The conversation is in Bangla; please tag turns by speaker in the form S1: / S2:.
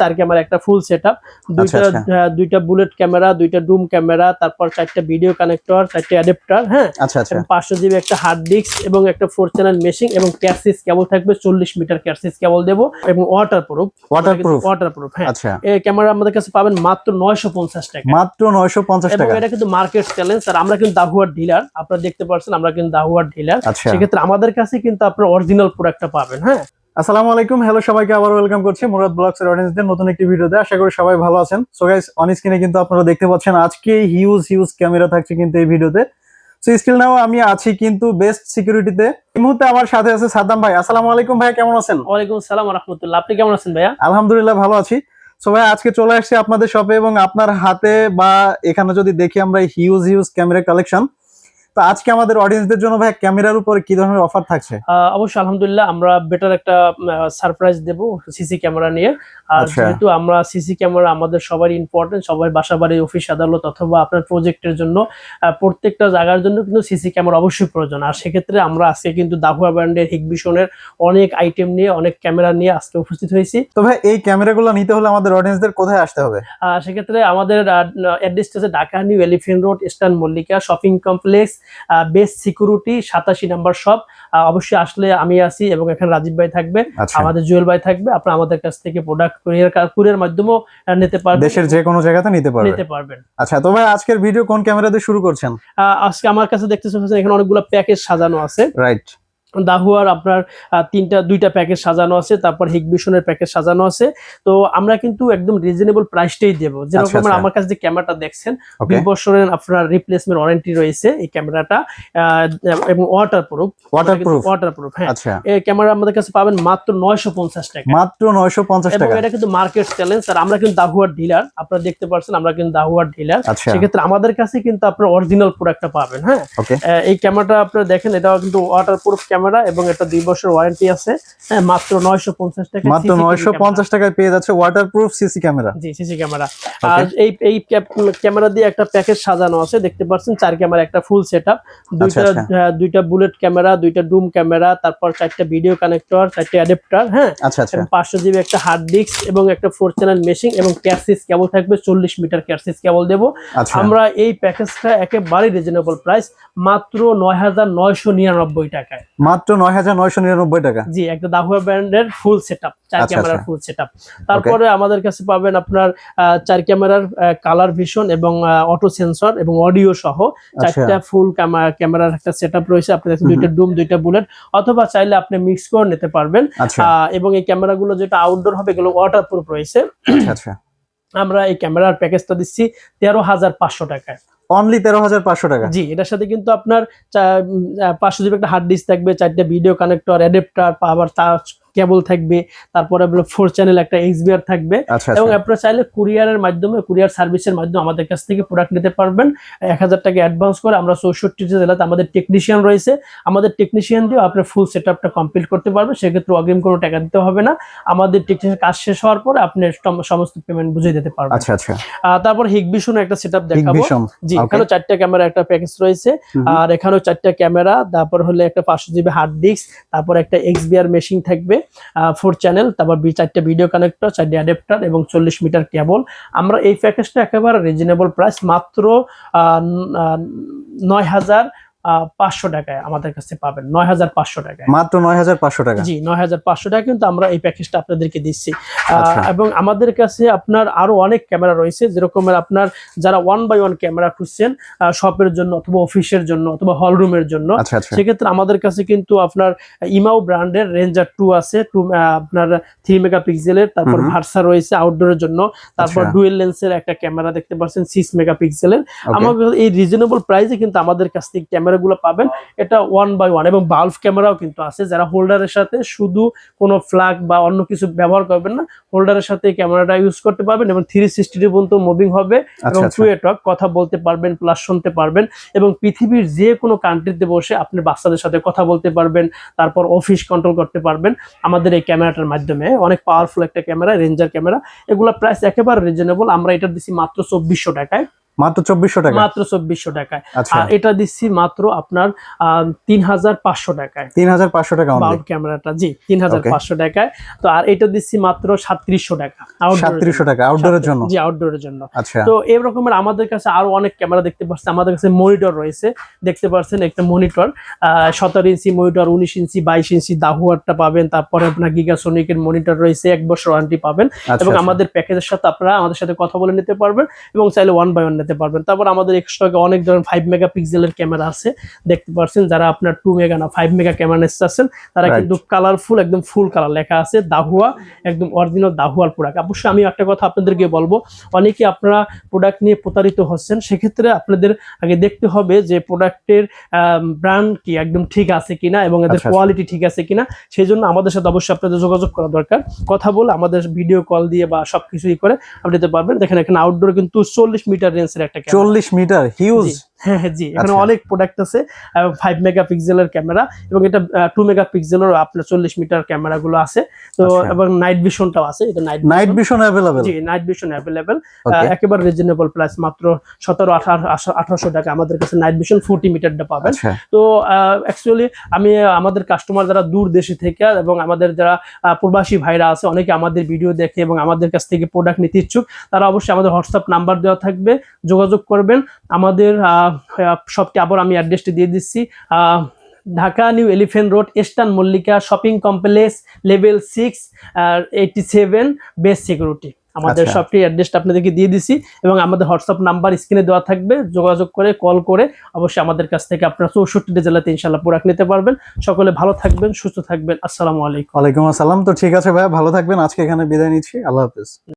S1: চার ক্যামেরা একটা ফুল সেট আপ দুইটা
S2: আচ্ছা।
S1: দুইটা বুলেট ক্যামেরা দুইটা ডুম ক্যামেরা তারপর চারটা ভিডিও কানেক্টর চারটে অ্যাডাপ্টার হ্যাঁ?
S2: আচ্ছা আচ্ছা।
S1: পাঁচশো জিবি একটা হার্ড ডিস্ক এবং একটা ফোর চ্যানেল মেশিং এবং কেবল থাকবে চল্লিশ মিটার ক্যাসিস কেবল দেবো এবং water proof
S2: Waterproof?
S1: Water proof হ্যাঁ।
S2: আচ্ছা।
S1: এই ক্যামেরা আমাদের কাছে পাবেন মাত্র নয়শো পঞ্চাশ টাকা।
S2: মাত্র নয়শো পঞ্চাশ টাকা।
S1: এটা কিন্তু মার্কেট চ্যালেঞ্জ আর আমরা কিন্তু দাহুয়ার ডিলার আপনারা দেখতে পাচ্ছেন আমরা কিন্তু দাহুয়ার ডিলার
S2: আচ্ছা।
S1: সেক্ষেত্রে আমাদের কাছে কিন্তু আপনার অরিজিনাল প্রোডাক্টটা পাবেন হ্যাঁ?
S2: আসসালামু আলাইকুম। হ্যালো সবাইকে আবার ওয়েলকাম করছি মুরাদ ব্লগস এর অডিয়েন্সদের নতুন একটি ভিডিওতে আশা করি সবাই ভালো আছেন। সো গাইস অন স্ক্রিনে কিন্তু আপনারা দেখতে পাচ্ছেন আজকে হিউজ হিউজ ক্যামেরা থাকছে কিন্তু এই ভিডিওতে সো স্টিল নাও আমি আছি কিন্তু বেস্ট সিকিউরিটিতে এই মুহূর্তে আমার সাথে আছে সাদ্দাম ভাই। আসসালামু আলাইকুম ভাই কেমন আছেন?
S1: ওয়ালাইকুম সালাম রহমতুল্লাহ। আপনি কেমন আছেন ভাইয়া?
S2: আলহামদুলিল্লাহ ভালো আছি। সো ভাই আজকে চলে আসছি আপনাদের শপে এবং আপনার হাতে বা এখানে যদি দেখি আমরা হিউজ হিউজ ক্যামেরা কালেকশন তো আজকে আমাদের অডিয়েন্সদের জন্য ভাই ক্যামেরার উপরে কি ধরনের অফার থাকছে?
S1: অবশ্যই আলহামদুলিল্লাহ আমরা বেটার একটা সারপ্রাইজ দেব সিসি ক্যামেরা নিয়ে। আর
S2: আচ্ছা।
S1: যেহেতু আমরা সিসি ক্যামেরা আমাদের সবারই ইম্পর্টেন্ট সবাই বাসা বাড়ি অফিস আদালত অথবা আপনার প্রজেক্টের জন্য প্রত্যেকটা জায়গার জন্য কিন্তু সিসি ক্যামেরা অবশ্যই প্রয়োজন। আর সেক্ষেত্রে আমরা আজকে কিন্তু দাহুয়া ব্র্যান্ডের হিগভিশনের অনেক আইটেম নিয়ে অনেক ক্যামেরা নিয়ে আজকে উপস্থিত হয়েছি।
S2: তো ভাই এই ক্যামেরাগুলো নিতে হলে আমাদের অডিয়েন্সদের কোথায় আসতে হবে?
S1: সেক্ষেত্রে আমাদের অ্যাড্রেস আছে Dhaka new elephant road eastern Mallika shopping complex best security সাতাশি নাম্বার সব অবশ্যই আসলে আমি আছি এবং এখানে রাজীব ভাই থাকবে
S2: আচ্ছা।
S1: আমাদের জুয়েল ভাই থাকবে। আপনারা আমাদের কাছ থেকে প্রোডাক্ট কুরিয়ার কুরিয়ার মাধ্যমেও নিতে পারবেন।
S2: দেশের যে কোনো জায়গাতে নিতে পারবেন।
S1: নিতে পারবেন।
S2: আচ্ছা তো ভাই আজকের ভিডিও কোন ক্যামেরা দিয়ে শুরু করছেন?
S1: আজকে আমার কাছে দেখতে পাচ্ছেন এখানে অনেকগুলো প্যাকেজ সাজানো আছে।
S2: রাইট
S1: দাহুয়ার আপনার তিনটা দুইটা প্যাকেজ সাজানো আছে তারপর হিগবিশনের প্যাকেজ সাজানো আছে। তো আমরা কিন্তু একদম রিজনেবল প্রাইসটাই দেবো। যেরকম
S2: আচ্ছা, আচ্ছা।
S1: আমার কাছে যে ক্যামেরাটা দেখছেন দুই বছরের আপনার রিপ্লেসমেন্ট ওয়ারেন্টি রয়েছে এই ক্যামেরাটা এবং water proof
S2: Waterproof?
S1: Water proof হ্যাঁ।
S2: আচ্ছা।
S1: এই ক্যামেরা আমাদের কাছে পাবেন মাত্র নয়শো পঞ্চাশ টাকা।
S2: মাত্র নয়শো পঞ্চাশ টাকা।
S1: এটা কিন্তু মার্কেট চ্যালেঞ্জ আর আমরা কিন্তু দাহুয়ার ডিলার আপনারা দেখতে পাচ্ছেন আমরা কিন্তু দাহুয়ার ডিলার
S2: আচ্ছা।
S1: সেক্ষেত্রে আমাদের কাছে কিন্তু আপনার অরিজিনাল প্রোডাক্টটা পাবেন হ্যাঁ। এই ক্যামেরাটা আপনারা দেখেন এটাও কিন্তু ওয়াটার প্রুফ ক্যামেরা এবং এটা দুই বছর ওয়ারেন্টি আছে। হ্যাঁ মাত্র নয়শো পঞ্চাশ টাকা
S2: মাত্র নয়শো পঞ্চাশ টাকায় পেয়ে যাচ্ছে ওয়াটার প্রুফ সিসি ক্যামেরা।
S1: জি সিসি ক্যামেরা। আর এই এই ক্যামেরা দিয়ে একটা প্যাকেজ সাজানো আছে দেখতে পাচ্ছেন চার ক্যামেরা একটা ফুল সেট আপ দুইটা
S2: আচ্ছা।
S1: দুইটা বুলেট ক্যামেরা দুইটা ডুম ক্যামেরা তারপর চারটা ভিডিও কানেক্টর চারটে অ্যাডাপ্টার হ্যাঁ?
S2: আচ্ছা আচ্ছা।
S1: পাঁচশো জিবি একটা হার্ড ডিস্ক এবং একটা ফোর চ্যানেল মেশিং এবং ক্যাসিস কেবল থাকবে চল্লিশ মিটার ক্যাসিস কেবল দেবো। আমরা এই প্যাকেজটা একেবারে রিজনেবল প্রাইস মাত্র নয় হাজার নয়শো নিরানব্বই টাকায়।
S2: মাত্র নয় হাজার নয়শো নিরানব্বই টাকা।
S1: জি একটা দাহুয়া ব্র্যান্ডের ফুল সেট আপ চার ক্যামেরার। ফুল সেট আপ তারপরে আমাদের কাছে পাবেন আপনার চার ক্যামেরার কালার ভিশন এবং অটো সেন্সর এবং অডিও সহ
S2: আচ্ছা।
S1: চারটা ফুল ক্যামেরার একটা সেট আপ রয়েছে আপনি দেখেন
S2: হুম
S1: দুইটা ডুম দুইটা বুলেট অথবা চাইলে আপনি মিক্স করে নিতে পারবেন।
S2: আচ্ছা।
S1: এবং এই ক্যামেরাগুলো যেটা আউটডোর হবে এগুলো ওয়াটার প্রুফ রয়েছে।
S2: আচ্ছা
S1: আমরা এই ক্যামেরার প্যাকেজটা দিচ্ছি তেরো হাজার পাঁচশো টাকায়।
S2: অনলি তেরো হাজার পাঁচশো টাকা।
S1: জি, এটার সাথে কিন্তু আপনার পাঁচশো জিবি একটা হার্ড ডিস্ক থাকবে, চারটে ভিডিও কানেক্টর অ্যাডেপ্টার পাওয়ার তার কেবল থাকবে তারপরে ফোর চ্যানেল একটা এইচবিআর থাকবে।
S2: আচ্ছা
S1: এবং
S2: আচ্ছা
S1: আপনারা চাইলে কুরিয়ারের মাধ্যমে কুরিয়ার সার্ভিসের মাধ্যমে আমাদের কাছ থেকে প্রোডাক্ট নিতে পারবেন। এক হাজার টাকা অ্যাডভান্স করে আমরা চৌষট্টি জেলাতে আমাদের টেকনিশিয়ান রয়েছে। আমাদের টেকনিশিয়ান দিয়ে আপনার ফুল সেট আপটা কমপ্লিট করতে পারবেন। সেক্ষেত্রে অগ্রিম কোনো টাকা দিতে হবে না। আমাদের টেকনিশিয়ান কাজ শেষ হওয়ার পরে আপনি সমস্ত পেমেন্ট বুঝিয়ে দিতে পারবেন।
S2: আচ্ছা আচ্ছা।
S1: তারপর হিগবিশন একটা সেট আপ দেখাবো জি. এখানেও চারটা ক্যামেরা একটা প্যাকেজ রয়েছে। আর এখানেও চারটা ক্যামেরা তারপর হলে একটা পাঁচশো জিবি হার্ড ডিস্ক তারপর একটা এক্সবিআর মেশিন থাকবে। ফোর চ্যানেল তারপর বি- চারটে ভিডিও কানেক্টর চারটে অ্যাডাপ্টার এবং চল্লিশ মিটার কেবল আমরা এই প্যাকেজটা একেবারে রিজনেবল প্রাইস মাত্র নয় হাজার পাঁচশো টাকায় আমাদের কাছে পাবেন নয় হাজার পাঁচশো টাকায়
S2: মাত্র নয় হাজার পাঁচশো টাকা
S1: জি নয় হাজার পাঁচশো টাকা কিন্তু আমরা এই প্যাকেজটা আপনাদেরকে দিচ্ছি
S2: আচ্ছা।
S1: এবং আমাদের কাছে আপনার আরও অনেক ক্যামেরা রয়েছে যেরকমের আপনার যারা ওয়ান বাই ওয়ান ক্যামেরা খুঁজছেন শপের জন্য অথবা অফিসের জন্য অথবা হল রুমের জন্য
S2: আচ্ছা আচ্ছা
S1: সেক্ষেত্রে আমাদের কাছে কিন্তু আপনার ইমাও ব্র্যান্ডের রেঞ্জার টু আছে টু আপনার থ্রি মেগা পিক্সেলের তারপর। ভার্সা রয়েছে আউটডোরের জন্য তারপর। ডুয়েল লেন্সের একটা ক্যামেরা দেখতে পাচ্ছেন সিক্স মেগা পিক্সেলের
S2: Okay.
S1: আমাদের এই রিজনেবল প্রাইসে কিন্তু আমাদের কাছ থেকে ক্যামেরাগুলো পাবেন। এটা ওয়ান বাই ওয়ান এবং বাল্ব ক্যামেরাও কিন্তু আছে। যারা হোল্ডারের সাথে শুধু কোনো ফ্ল্যাগ বা অন্য কিছু ব্যবহার করবেন না হোল্ডারের সাথে ক্যামেরাটা ইউজ করতে পারবেন এবং থ্রি সিক্সটি পর্যন্ত মুভিং হবে এবং
S2: আচ্ছা। আচ্ছা
S1: টক কথা বলতে পারবেন প্লাস শুনতে পারবেন এবং পৃথিবীর যে কোনো কান্ট্রিতে বসে আপনি বাচ্চাদের সাথে কথা বলতে পারবেন তারপর অফিস কন্ট্রোল করতে পারবেন। আমাদের এই ক্যামেরাটার মাধ্যমে অনেক পাওয়ারফুল একটা ক্যামেরা রেঞ্জার ক্যামেরা এগুলো প্রাইস একেবারে রিজনেবল আমরা এটা দিচ্ছি মাত্র চব্বিশশো টাকায়।
S2: মাত্র চব্বিশশো টাকা?
S1: মাত্র চব্বিশশো টাকায়।
S2: আচ্ছা।
S1: আর এটা দিচ্ছি মাত্র আপনার তিন হাজার পাঁচশো টাকায়।
S2: তিন হাজার পাঁচশো টাকা
S1: ক্যামেরাটা জি তিন হাজার পাঁচশো টাকায়। তো আর এটা দিচ্ছি মাত্র সাতত্রিশশো টাকা
S2: সাতত্রিশশো টাকা আউটডোরের জন্য?
S1: জি আউটডোরের জন্য।
S2: আচ্ছা।
S1: তো এই রকমের আমাদের কাছে আরও অনেক ক্যামেরা দেখতে পাচ্ছেন আমাদের কাছে মনিটর রয়েছে। দেখতে পাচ্ছেন একটা মনিটর। সতেরো ইঞ্চি মনিটর উনিশ ইঞ্চি বাইশ ইঞ্চি দাহুয়ারটা পাবেন। তারপরে আপনার গিগাসোনিকের মনিটর রয়েছে। এক বছর ওয়ারেন্টি পাবেন।
S2: আচ্ছা
S1: এবং
S2: আচ্ছা।
S1: আমাদের প্যাকেজের সাথে আপনারা আমাদের সাথে কথা বলে নিতে পারবেন। এবং চাইলে ওয়ান বাই ওয়ান নিতে পারবেন। তারপর আমাদের এক্সট্রা অনেক ধরনের ফাইভ মেগা পিক্সেলের ক্যামেরা আছে। দেখতে পাচ্ছেন যারা আপনার টু মেগা না ফাইভ মেগা ক্যামেরা নিতে চাচ্ছেন তারা কিন্তু কালারফুল একদম ফুল কালার লেখা আছে দাহুয়া একদম অরিজিনাল দাহুয়ার প্রোডাক্ট অবশ্যই আমি একটা কথা আপনাদেরকে বলব অনেকে আপনারা প্রোডাক্ট নিয়ে প্রতারিত হচ্ছেন সেক্ষেত্রে আপনাদের আগে দেখতে হবে যে প্রোডাক্টের ব্র্যান্ড কি একদম ঠিক আছে কিনা এবং এদের
S2: আচ্ছা, আচ্ছা।
S1: কোয়ালিটি ঠিক আছে কিনা সেই জন্য আমাদের সাথে অবশ্যই আপনাদের যোগাযোগ করা দরকার। কথা বলে আমাদের ভিডিও কল দিয়ে বা সবকিছুই করে আপনি দিতে পারবেন। দেখেন এখানে আউটডোর কিন্তু চল্লিশ মিটার একটা ক্যামেরা
S2: চল্লিশ মিটার হিউজ
S1: হ্যাঁ হ্যাঁ জি এখানে
S2: আচ্ছা।
S1: অনেক প্রোডাক্ট আছে ফাইভ মেগা পিক্সেলের ক্যামেরা এবং এটা টু মেগা পিক্সেলের আপনার চল্লিশ মিটার ক্যামেরা গুলো আছে। তো
S2: আচ্ছা।
S1: এবং নাইট ভিশনটাও আছে এটা নাইট
S2: নাইট ভিশন অ্যাভেলেবেল
S1: জি নাইট ভিশন অ্যাভেলেবেল একেবারে রিজনেবল প্রাইস মাত্র সতেরো আঠারো আঠারোশো টাকা। আমাদের কাছে নাইট ভিশন ফোর্টি মিটারটা পাবেন।
S2: আচ্ছা।
S1: তো অ্যাকচুয়ালি আমি আমাদের কাস্টমার যারা দূর দেশে থেকে এবং আমাদের যারা প্রবাসী ভাইরা আছে অনেকে আমাদের ভিডিও দেখে এবং আমাদের কাছ থেকে প্রোডাক্ট নিতে ইচ্ছুক তারা অবশ্যই আমাদের হোয়াটসঅ্যাপ নাম্বার দেওয়া থাকবে যোগাযোগ করবেন। আমাদের সবটি আবার আমি অ্যাড্রেসটি দিয়ে দিচ্ছি। Dhaka new elephant road eastern Mallika shopping complex level six eighty seven base security আমাদের
S2: আচ্ছা।
S1: সবটি অ্যাড্রেসটা আপনাদেরকে দিয়ে দিছি এবং আমাদের হোয়াটসঅ্যাপ নাম্বার স্ক্রিনে দেওয়া থাকবে। যোগাযোগ করে কল করে অবশ্যই আমাদের কাছ থেকে আপনারা চৌষট্টি জেলাতে ইনশাল্লাহ প্রোডাক্ট নিতে পারবেন। সকলে ভালো থাকবেন সুস্থ থাকবেন। আসসালামু আলাইকুম।
S2: ওয়ালাইকুম আসসালাম। তো ঠিক আছে ভাইয়া ভালো থাকবেন। আজকে এখানে বিদায় নিচ্ছি। আল্লাহ হাফিজ।